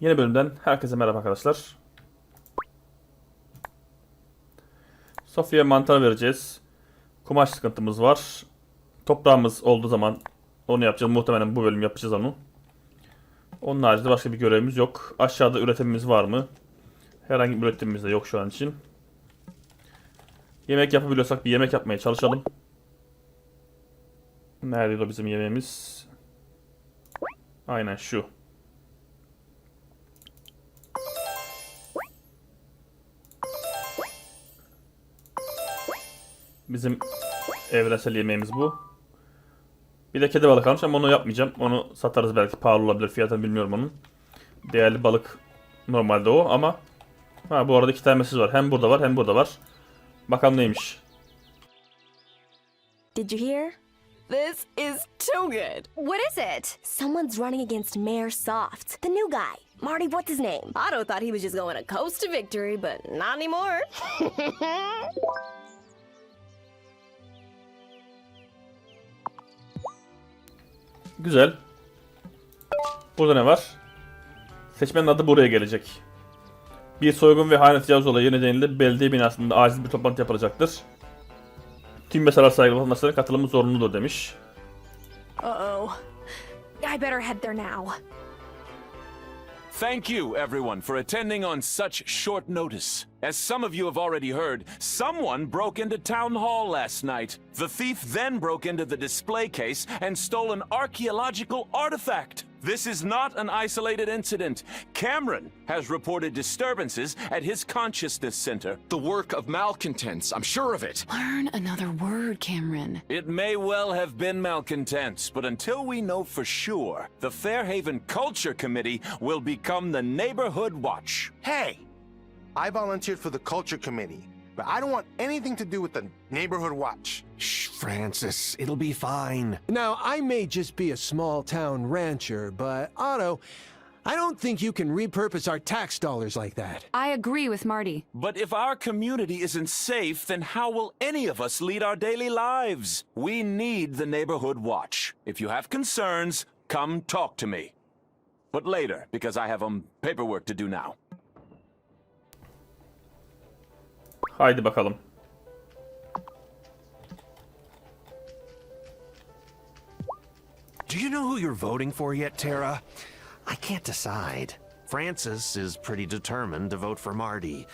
Yeni bölümden herkese merhaba arkadaşlar. Sofya'ya mantar vereceğiz. Kumaş sıkıntımız var. Toprağımız olduğu zaman onu yapacağız. Muhtemelen bu bölüm yapacağız onu. Onun haricinde başka bir görevimiz yok. Aşağıda üretimimiz var mı? Herhangi bir üretimimiz de yok şu an için. Yemek yapabiliyorsak bir yemek yapmaya çalışalım. Nerede bizim yemeğimiz? Aynen şu. Bizim evrensel yemeğimiz bu. Bir de kedi balık almış ama onu yapmayacağım. Onu satarız belki pahalı olabilir fiyatını bilmiyorum onun. Değerli balık normalde o ama ha bu arada iki tane mesaj var. Hem burada var hem burada var. Bakalım neymiş. Did you hear? This is too good. What is it? Someone's running against Mayor Soft, the new guy. Marty, what's his name? Otto thought he was just going to coast to victory, but not anymore. Güzel. Burada ne var? Seçmenin adı buraya gelecek. Bir soygun ve hayalet tecavüz olayı nedeniyle belediye binasında acil bir toplantı yapılacaktır. Tüm mesele saygılı vatandaşların katılımı zorunludur demiş. Uh-oh. I better head there now. Thank you, everyone, for attending on such short notice. As some of you have already heard, someone broke into Town Hall last night. The thief then broke into the display case and stole an archaeological artifact. This is not an isolated incident. Cameron has reported disturbances at his consciousness center. The work of malcontents, I'm sure of it. Learn another word, Cameron. It may well have been malcontents, but until we know for sure, the Fairhaven Culture Committee will become the Neighborhood Watch. Hey, I volunteered for the culture committee, but I don't want anything to do with the neighborhood watch. Shh, Francis, it'll be fine. Now, I may just be a small town rancher, but Otto, I don't think you can repurpose our tax dollars like that. I agree with Marty. But if our community isn't safe, then how will any of us lead our daily lives? We need the Neighborhood Watch. If you have concerns, come talk to me. But later, because I have um paperwork to do now. Haydi bakalım. Do you know who you're voting for yet, Tara? I can't decide. Francis is pretty determined to vote for Marty,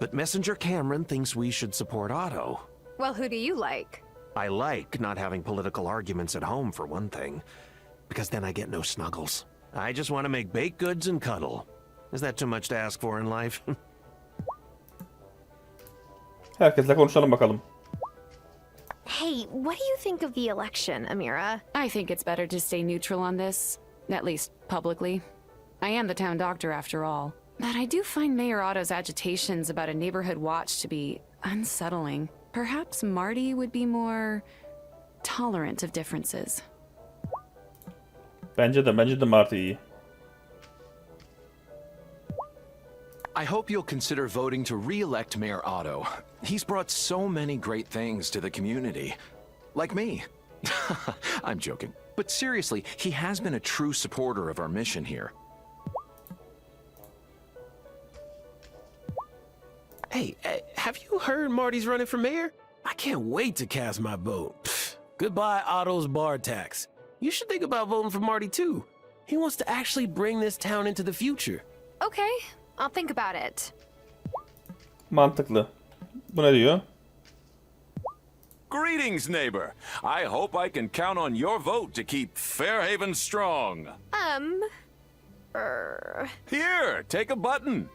but Messenger Cameron thinks we should support Otto. Well, who do you like? I like not having political arguments at home, for one thing, because then I get no snuggles. I just want to make baked goods and cuddle. Is that too much to ask for in life? Herkesle konuşalım bakalım. Hey, what do you think of the election, Amira? I think it's better to stay neutral on this, at least publicly. I am the town doctor after all. But I do find Mayor Otto's agitations about a neighborhood watch to be unsettling. Perhaps Marty would be more tolerant of differences. Bence de bence de Marty iyi. I hope you'll consider voting to re-elect Mayor Otto. He's brought so many great things to the community. Like me. I'm joking. But seriously, he has been a true supporter of our mission here. Hey, eh, have you heard Marty's running for mayor? I can't wait to cast my vote. Pfft, goodbye, Otto's bar tax. You should think about voting for Marty too. He wants to actually bring this town into the future. Okay, I'll think about it. Mantıklı. Bu ne diyor? Greetings, neighbor. I hope I can count on your vote to keep Fairhaven strong. Um, er, Here, take a button.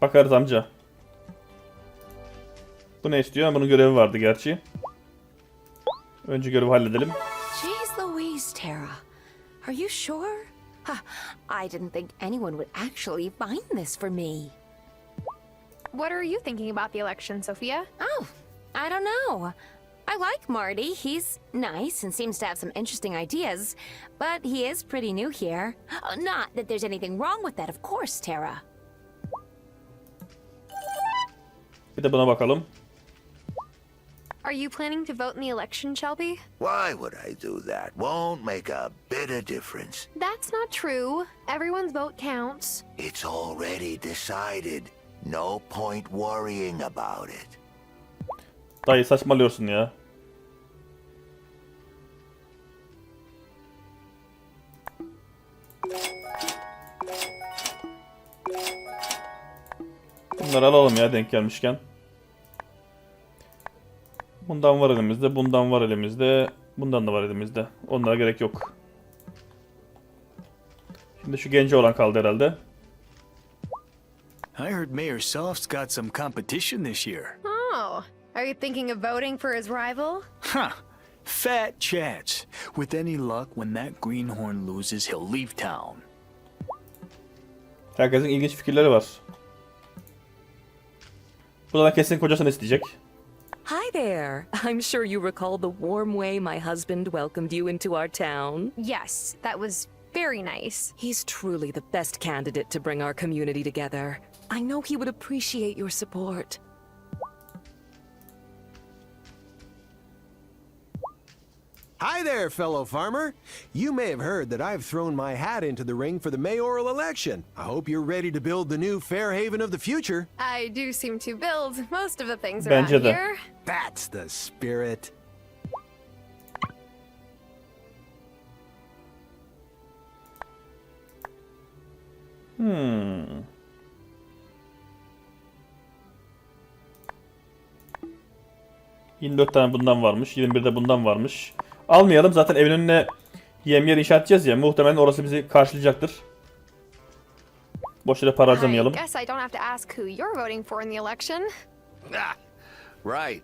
Bakarız amca. Bu ne istiyor? Bunun görevi vardı gerçi. Önce görevi halledelim. Jeez Louise, Tara. Are you sure? Huh, I didn't think anyone would actually find this for me. what are you thinking about the election, Sophia? Oh, I don't know. I like Marty. He's nice and seems to have some interesting ideas, but he is pretty new here. Uh, Not that there's anything wrong with that, of course, Tara. Bir de buna bakalım. Are you planning to vote in the election, Shelby? Why would I do that? Won't make a bit of difference. That's not true. Everyone's vote counts. It's already decided. No point worrying about it. Dayı saçmalıyorsun ya. Bunları alalım ya denk gelmişken. Bundan var elimizde, bundan var elimizde, bundan da var elimizde. Onlara gerek yok. Şimdi şu genci olan kaldı herhalde. I heard Mayor Soft's got some competition this year. Oh, are you thinking of voting for his rival? Huh. Fat chance. With any luck, when that greenhorn loses, he'll leave town. Herkesin ilginç fikirleri var. Bu da kesin kocasını isteyecek. Hi there. I'm sure you recall the warm way my husband welcomed you into our town. Yes, that was very nice. He's truly the best candidate to bring our community together. I know he would appreciate your support. Hi there, fellow farmer. You may have heard that I've thrown my hat into the ring for the mayoral election. I hope you're ready to build the new Fairhaven of the future. I do seem to build most of the things Bence around de. here. That's the spirit. Hmm. ...24 tane bundan varmış. 21 de bundan varmış. Almayalım. Zaten evin önüne yem yer inşa edeceğiz ya. Muhtemelen orası bizi karşılayacaktır. Boş yere para harcamayalım. Ah, right.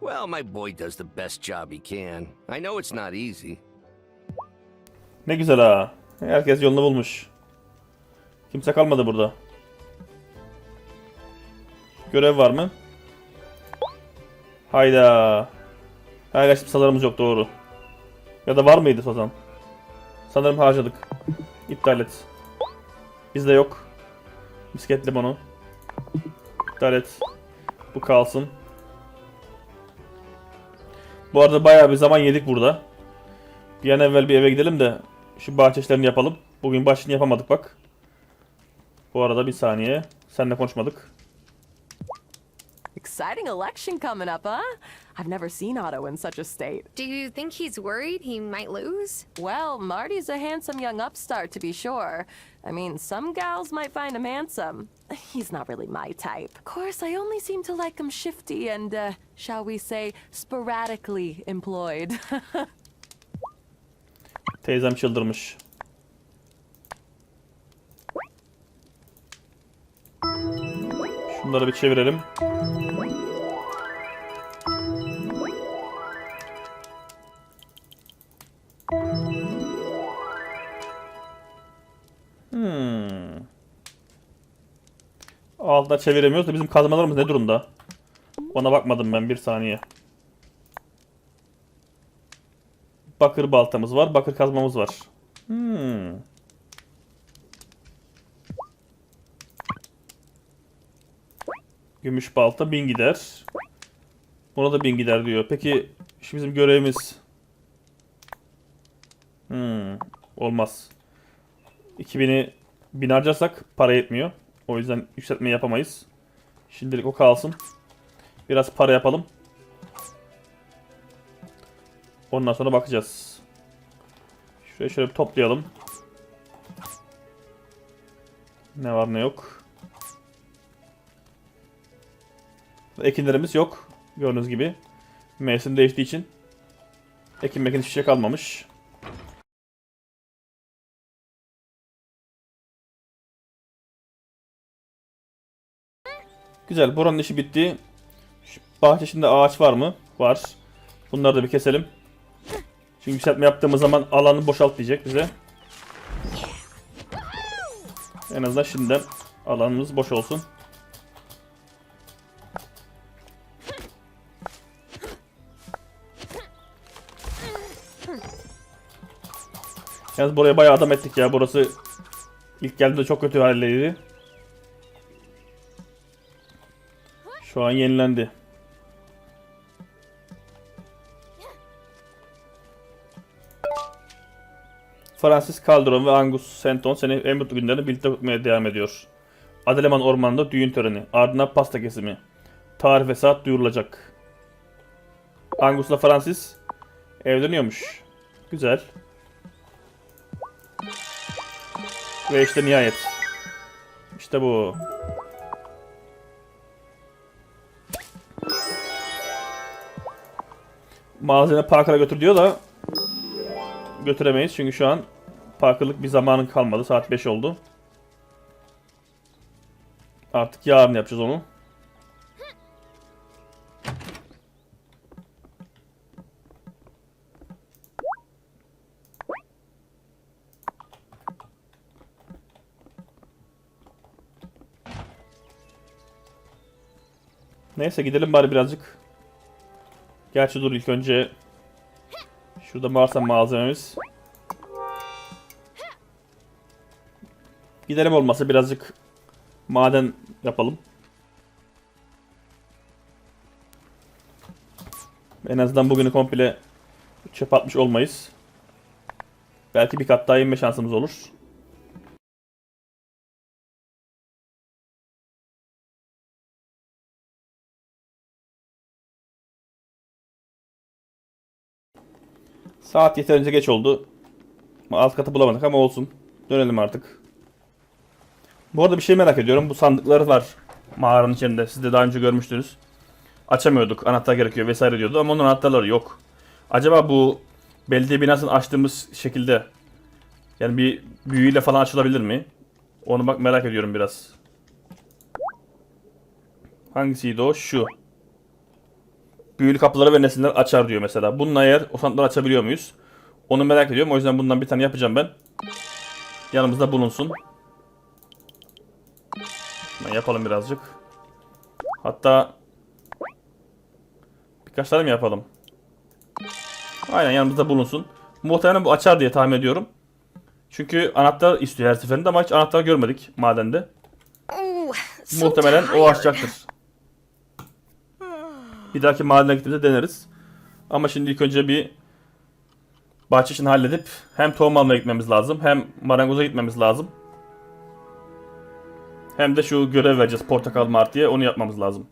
Well, my boy does the best job he can. I know it's not easy. Ne güzel ha. Herkes yolunu bulmuş. Kimse kalmadı burada. Görev var mı? Hayda. Paylaşım salarımız yok doğru. Ya da var mıydı Sozan? Sanırım harcadık. İptal et. Bizde yok. Misketli bunu. İptal et. Bu kalsın. Bu arada bayağı bir zaman yedik burada. Bir an evvel bir eve gidelim de şu bahçe işlerini yapalım. Bugün başını yapamadık bak. Bu arada bir saniye. Seninle konuşmadık. Exciting election coming up, huh? I've never seen Otto in such a state. Do you think he's worried he might lose? Well, Marty's a handsome young upstart, to be sure. I mean, some gals might find him handsome. He's not really my type. Of course, I only seem to like him shifty and, uh, shall we say, sporadically employed. Teyzem çıldırmış. Şunları bir çevirelim. Hmm. Altına çeviremiyoruz da bizim kazmalarımız ne durumda? Ona bakmadım ben bir saniye. Bakır baltamız var, bakır kazmamız var. Hmm. Gümüş balta 1000 gider. Buna da 1000 gider diyor. Peki şu bizim görevimiz. Hmm. Olmaz. 2000'i 1000 harcarsak para yetmiyor. O yüzden yükseltme yapamayız. Şimdilik o kalsın. Biraz para yapalım. Ondan sonra bakacağız. Şuraya şöyle bir toplayalım. Ne var ne yok. Ekinlerimiz yok. Gördüğünüz gibi. Mevsim değiştiği için. Ekin mekin hiçbir şey kalmamış. Güzel. Buranın işi bitti. Şu bahçesinde ağaç var mı? Var. Bunları da bir keselim. Çünkü yükseltme yaptığımız zaman alanı boşalt diyecek bize. En azından şimdiden alanımız boş olsun. Yalnız buraya bayağı adam ettik ya. Burası ilk geldiğimde çok kötü haldeydi. Şu an yenilendi. Francis Calderon ve Angus Senton seni en mutlu günlerini birlikte tutmaya devam ediyor. Adeleman Ormanı'nda düğün töreni. Ardından pasta kesimi. Tarih ve saat duyurulacak. Angus'la Francis evleniyormuş. Güzel. Ve işte nihayet. İşte bu. Malzeme Parker'a götür diyor da götüremeyiz çünkü şu an Parker'lık bir zamanın kalmadı. Saat 5 oldu. Artık yarın yapacağız onu. Neyse gidelim bari birazcık. Gerçi dur ilk önce şurada varsa malzememiz. Gidelim olmasa birazcık maden yapalım. En azından bugünü komple çöp atmış olmayız. Belki bir kat daha inme şansımız olur. Saat yeterince geç oldu. Alt katı bulamadık ama olsun. Dönelim artık. Bu arada bir şey merak ediyorum. Bu sandıkları var mağaranın içinde. Siz de daha önce görmüştünüz. Açamıyorduk. Anahtar gerekiyor vesaire diyordu ama onun anahtarları yok. Acaba bu belediye binasını açtığımız şekilde yani bir büyüyle falan açılabilir mi? Onu bak merak ediyorum biraz. Hangisiydi o? Şu. Büyülü kapıları ve nesneler açar diyor mesela. Bununla eğer o sandıkları açabiliyor muyuz? Onu merak ediyorum. O yüzden bundan bir tane yapacağım ben. Yanımızda bulunsun. Hemen yapalım birazcık. Hatta birkaç tane mi yapalım? Aynen yanımızda bulunsun. Muhtemelen bu açar diye tahmin ediyorum. Çünkü anahtar istiyor her seferinde ama hiç anahtar görmedik madende. Muhtemelen o açacaktır. Bir dahaki madene gittiğimizde deneriz. Ama şimdi ilk önce bir bahçe işini halledip hem tohum almaya gitmemiz lazım hem marangoza gitmemiz lazım. Hem de şu görev vereceğiz portakal martıya onu yapmamız lazım.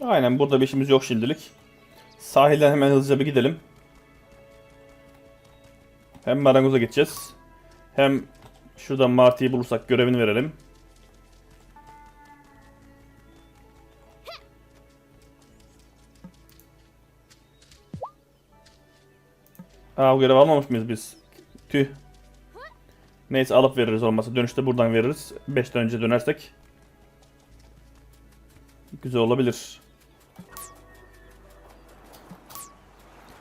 Aynen burada bir işimiz yok şimdilik. Sahilden hemen hızlıca bir gidelim. Hem marangoza gideceğiz. Hem şuradan Marty'yi bulursak görevini verelim. Aa bu görev almamış mıyız biz? Tüh. Neyse alıp veririz olmasa. Dönüşte buradan veririz. 5'ten önce dönersek. Güzel olabilir.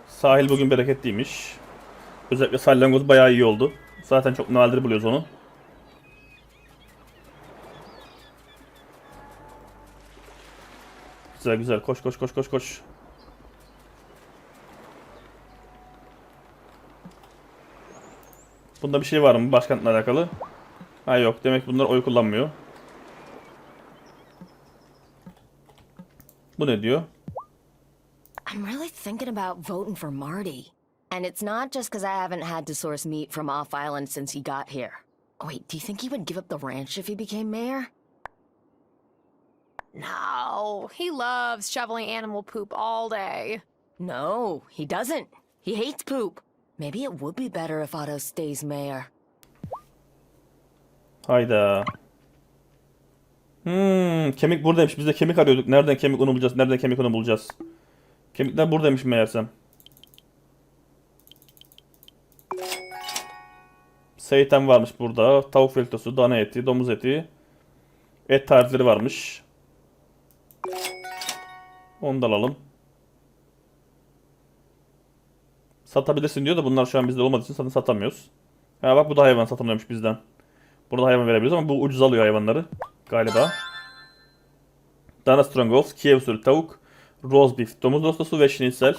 Sahil bugün bereketliymiş. Özellikle salyangoz bayağı iyi oldu. Zaten çok nadir buluyoruz onu. Güzel güzel koş koş koş koş koş. Bunda bir şey var mı başkentle alakalı? Ha yok demek bunlar oy kullanmıyor. Bu ne diyor? I'm really thinking about voting for Marty. And it's not just because I haven't had to source meat from off island since he got here. Wait, do you think he would give up the ranch if he became mayor? No, he loves shoveling animal poop all day. No, he doesn't. He hates poop. Maybe it would be better if Otto stays mayor. Hayda. Hmm, kemik buradaymış. Biz de kemik arıyorduk. Nereden kemik unu bulacağız? Nereden kemik unu bulacağız? Kemikler buradaymış meğersem. Seitan varmış burada. Tavuk filtosu, dana eti, domuz eti. Et tarifleri varmış. Onu da alalım. Satabilirsin diyor da bunlar şu an bizde olmadığı için zaten satamıyoruz. Ha bak bu da hayvan satamıyormuş bizden. Burada hayvan verebiliyoruz ama bu ucuz alıyor hayvanları. Galiba. Dana Strongholz, Kiev usulü tavuk, roast beef, domuz dostosu ve schnitzel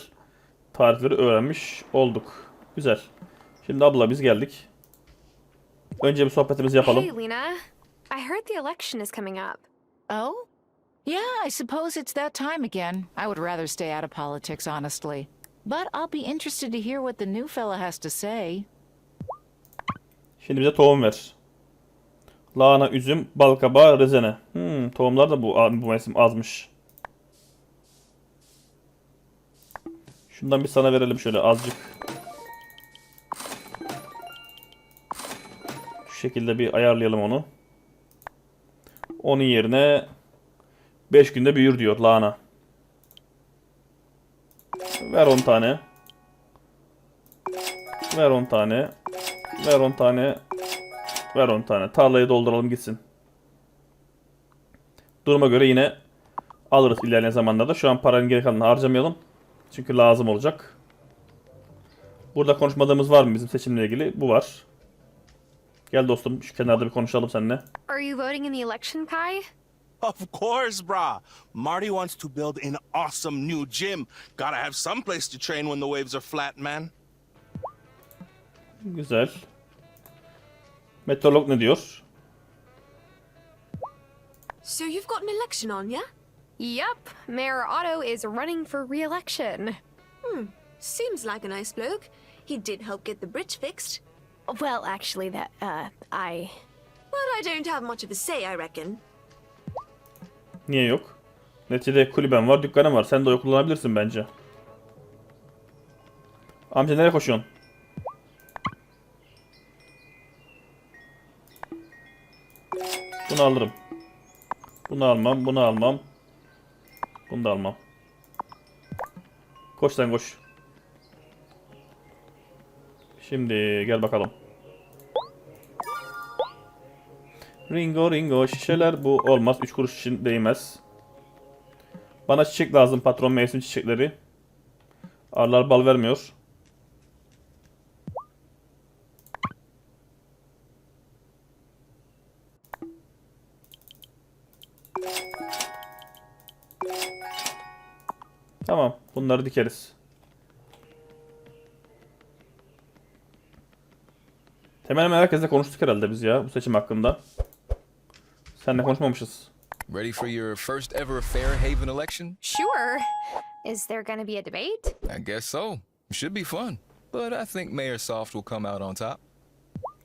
tarifleri öğrenmiş olduk. Güzel. Şimdi abla biz geldik. Önce bir sohbetimizi yapalım. Hey, Lena. I heard the election is coming up. Oh? Yeah, I suppose it's that time again. I would rather stay out of politics, honestly. But I'll be interested to hear what the new fella has to say. Şimdi bize tohum ver. Lahana, üzüm, bal kabağı, rezene. Hmm, tohumlar da bu, bu mevsim azmış. Şundan bir sana verelim şöyle azıcık. Şekilde bir ayarlayalım onu. Onun yerine 5 günde büyür diyor lahana. Ver 10 tane. Ver 10 tane. Ver 10 tane. Ver 10 tane. Tarlayı dolduralım gitsin. Duruma göre yine alırız ilerleyen zamanlarda. Şu an paranın geri kalanını harcamayalım. Çünkü lazım olacak. Burada konuşmadığımız var mı bizim seçimle ilgili? Bu var. Gel dostum şu kenarda bir konuşalım seninle. Are you voting in the election, Kai? Of course, brah. Marty wants to build an awesome new gym. Gotta have some place to train when the waves are flat, man. Güzel. Meteorolog ne diyor? So you've got an election on, yeah? Yup, Mayor Otto is running for re-election. Hmm, seems like a nice bloke. He did help get the bridge fixed. Well, actually, that, uh, I... Well, I don't have much of a say, I reckon. Niye yok? Neticede kulüben var, dükkanım var. Sen de oy kullanabilirsin bence. Amca nereye koşuyorsun? Bunu alırım. Bunu almam, bunu almam. Bunu da almam. Koş sen koş. Şimdi gel bakalım. Ringo ringo şişeler bu olmaz. 3 kuruş için değmez. Bana çiçek lazım patron mevsim çiçekleri. Arılar bal vermiyor. Tamam bunları dikeriz. Hemen hemen herkesle konuştuk herhalde biz ya bu seçim hakkında. Seninle konuşmamışız. Ready for your first ever Fairhaven election? Sure. Is there gonna be a debate? I guess so. Should be fun. But I think Mayor Soft will come out on top.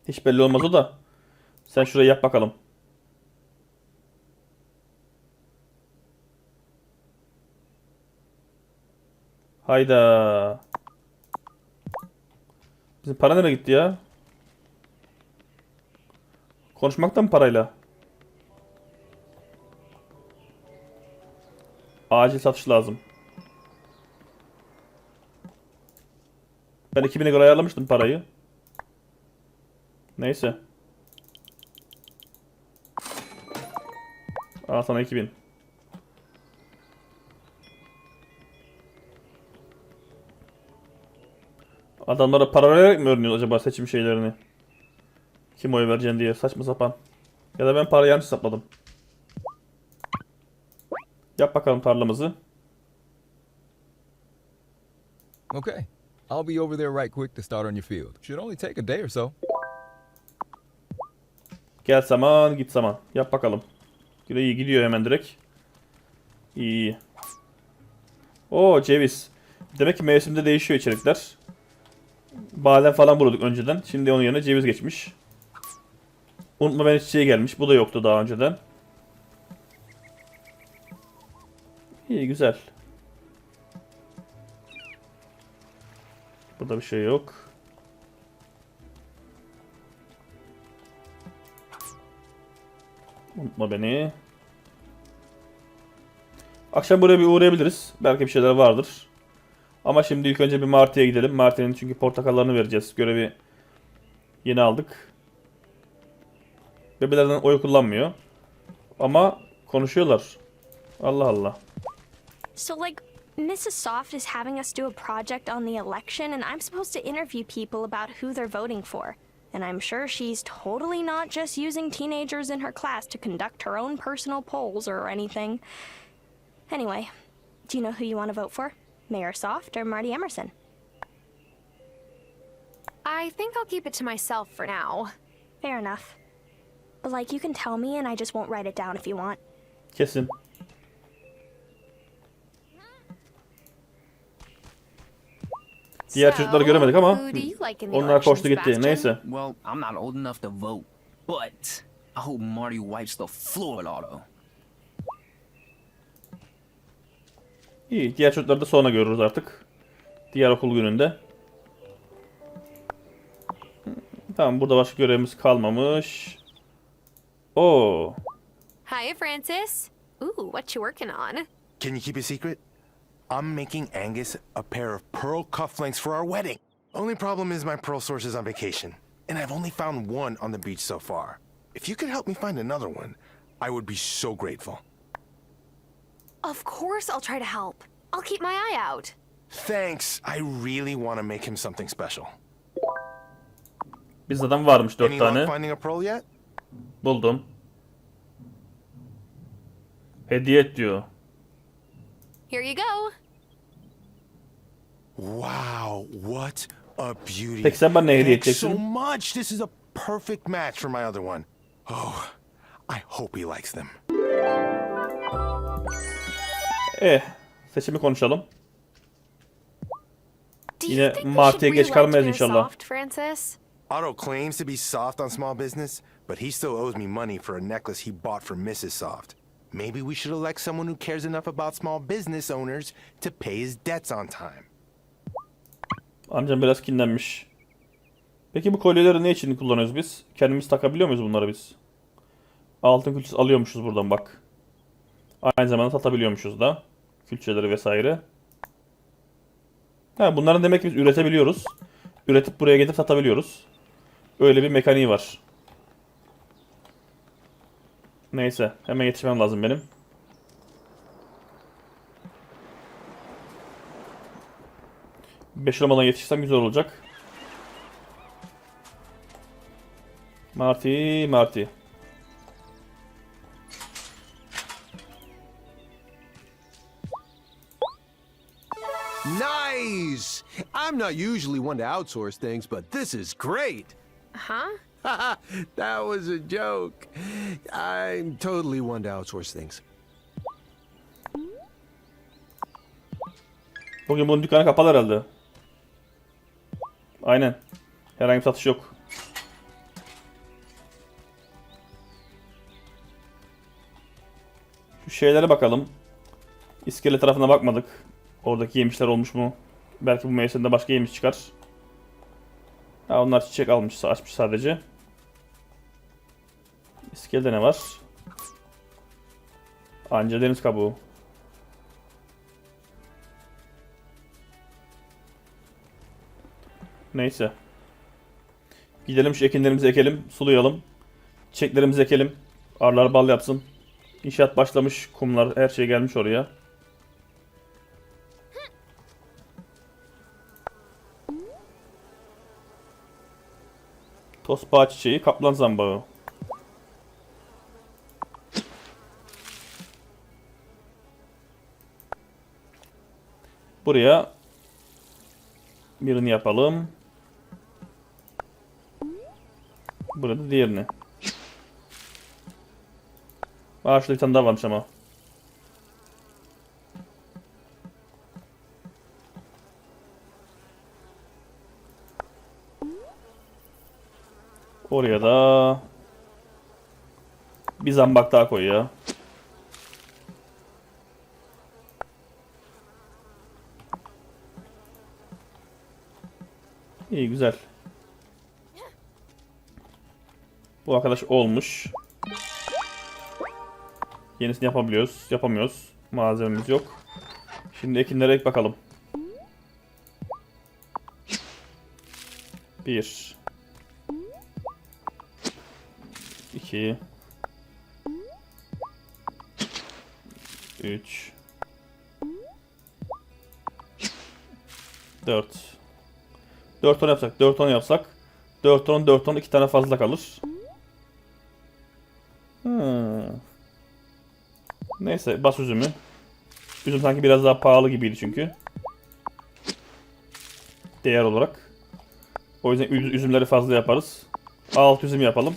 Hiç belli olmaz o da. Sen şurayı yap bakalım. Hayda. Bizim para nereye gitti ya? Konuşmaktan parayla. Acil satış lazım. Ben 2000'e göre ayarlamıştım parayı. Neyse. Al sana 2000. Adamlara para vererek mi öğreniyor acaba seçim şeylerini? Kim oy vereceksin diye saçma sapan. Ya da ben parayı yanlış hesapladım. Yap bakalım tarlamızı. Okay. I'll be over there right quick to start on your field. Should only take a day or so. Gel zaman git zaman. Yap bakalım. İyi gidiyor hemen direkt. İyi iyi. Oo ceviz. Demek ki mevsimde değişiyor içerikler. Badem falan vurduk önceden. Şimdi onun yerine ceviz geçmiş. Unutma ben çiçeği gelmiş. Bu da yoktu daha önceden. İyi güzel. Burada bir şey yok. Unutma beni. Akşam buraya bir uğrayabiliriz. Belki bir şeyler vardır. Ama şimdi ilk önce bir Martı'ya gidelim. Martı'nın çünkü portakallarını vereceğiz. Görevi yeni aldık. Bebelerden oy kullanmıyor. Ama konuşuyorlar. Allah Allah. So, like, Mrs. Soft is having us do a project on the election, and I'm supposed to interview people about who they're voting for. And I'm sure she's totally not just using teenagers in her class to conduct her own personal polls or anything. Anyway, do you know who you want to vote for? Mayor Soft or Marty Emerson? I think I'll keep it to myself for now. Fair enough. Like you can tell me and I just won't write it down if you want. Kesin. Diğer çocukları göremedik ama onlar koştu gitti. Neyse. Well, I'm not old enough to vote, but I hope Marty wipes the floor with İyi, diğer çocukları da sonra görürüz artık. Diğer okul gününde. Tamam, burada başka görevimiz kalmamış. Oh. Oo. Hi, Francis. Ooh, what you working on? Can you keep a secret? I'm making Angus a pair of pearl cufflinks for our wedding. Only problem is my pearl source is on vacation, and I've only found one on the beach so far. If you could help me find another one, I would be so grateful. Of course I'll try to help. I'll keep my eye out. Thanks. I really want to make him something special. Bizden varmış dört Any tane. luck finding a pearl yet? Buldum. Hediye et diyor. Here you go. Wow, what a beauty. Peki sen bana ne hediye Thanks so edeceksin? much. This is a perfect match for my other one. Oh, I hope he likes them. Eh. Seçimi konuşalım. Yine Martı'ya geç kalmayız inşallah. Otto claims to be soft on small business, but he still owes me money for a necklace he bought from Mrs. Soft. Maybe we should elect someone who cares enough about small business owners to pay his debts on time. Amcam biraz kinlenmiş. Peki bu kolyeleri ne için kullanıyoruz biz? Kendimiz takabiliyor muyuz bunları biz? Altın külçesi alıyormuşuz buradan bak. Aynı zamanda satabiliyormuşuz da. Külçeleri vesaire. Ha, bunların demek ki biz üretebiliyoruz. Üretip buraya getirip satabiliyoruz. Öyle bir mekaniği var. Neyse. Hemen yetişmem lazım benim. Beş olmadan yetişsem güzel olacak. Marty, Marty. Nice! I'm not usually one to outsource things, but this is great. Huh? that was a joke. I'm totally one to outsource things. Bugün bunun dükkanı kapalı herhalde. Aynen. Herhangi bir satış yok. Şu şeylere bakalım. İskele tarafına bakmadık. Oradaki yemişler olmuş mu? Belki bu mevsimde başka yemiş çıkar. Ha onlar çiçek almış, açmış sadece. İskelede ne var? Anca deniz kabuğu. Neyse. Gidelim şu ekinlerimizi ekelim, sulayalım. Çiçeklerimizi ekelim. Arılar bal yapsın. İnşaat başlamış, kumlar, her şey gelmiş oraya. Tosbağa çiçeği, kaplan zambağı. Buraya birini yapalım. Burada diğerini. Aa şurada bir tane daha varmış ama. Oraya da bir zambak daha koy ya. İyi güzel. Bu arkadaş olmuş. Yenisini yapabiliyoruz. Yapamıyoruz. Malzememiz yok. Şimdi ekinlere ek bakalım. Bir. İki. Üç. Dört. 4 ton yapsak, 4 ton yapsak 4 ton, 4 ton 2 tane fazla kalır. Hmm. Neyse bas üzümü. Üzüm sanki biraz daha pahalı gibiydi çünkü. Değer olarak. O yüzden üz- üzümleri fazla yaparız. 6 üzüm yapalım.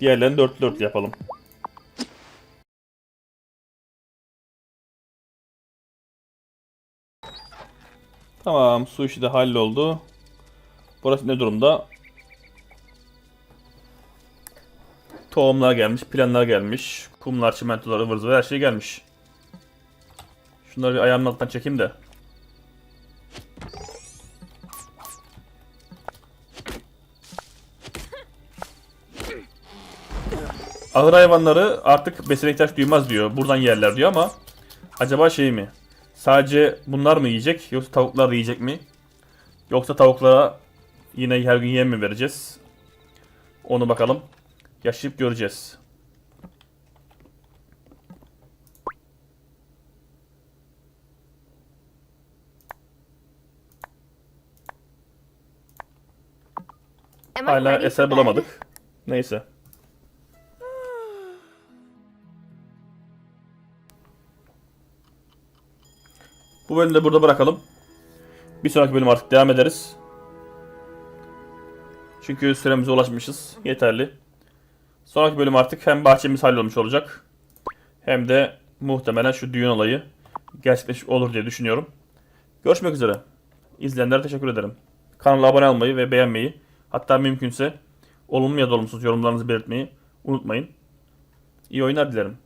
Diğerlerini 4 4 yapalım. Tamam su işi de halloldu. Burası ne durumda? Tohumlar gelmiş, planlar gelmiş. Kumlar, çimentolar, ıvır zıvır her şey gelmiş. Şunları bir ayağımın altından çekeyim de. Ahır hayvanları artık besine ihtiyaç duymaz diyor. Buradan yerler diyor ama acaba şey mi? Sadece bunlar mı yiyecek yoksa tavuklar da yiyecek mi? Yoksa tavuklara yine her gün yem mi vereceğiz? Onu bakalım. Yaşayıp göreceğiz. Hala eser bulamadık. Neyse. Bu bölümü de burada bırakalım. Bir sonraki bölüm artık devam ederiz. Çünkü süremize ulaşmışız. Yeterli. Sonraki bölüm artık hem bahçemiz hallolmuş olacak. Hem de muhtemelen şu düğün olayı gerçekleşmiş olur diye düşünüyorum. Görüşmek üzere. İzleyenlere teşekkür ederim. Kanala abone olmayı ve beğenmeyi, hatta mümkünse olumlu ya da olumsuz yorumlarınızı belirtmeyi unutmayın. İyi oyunlar dilerim.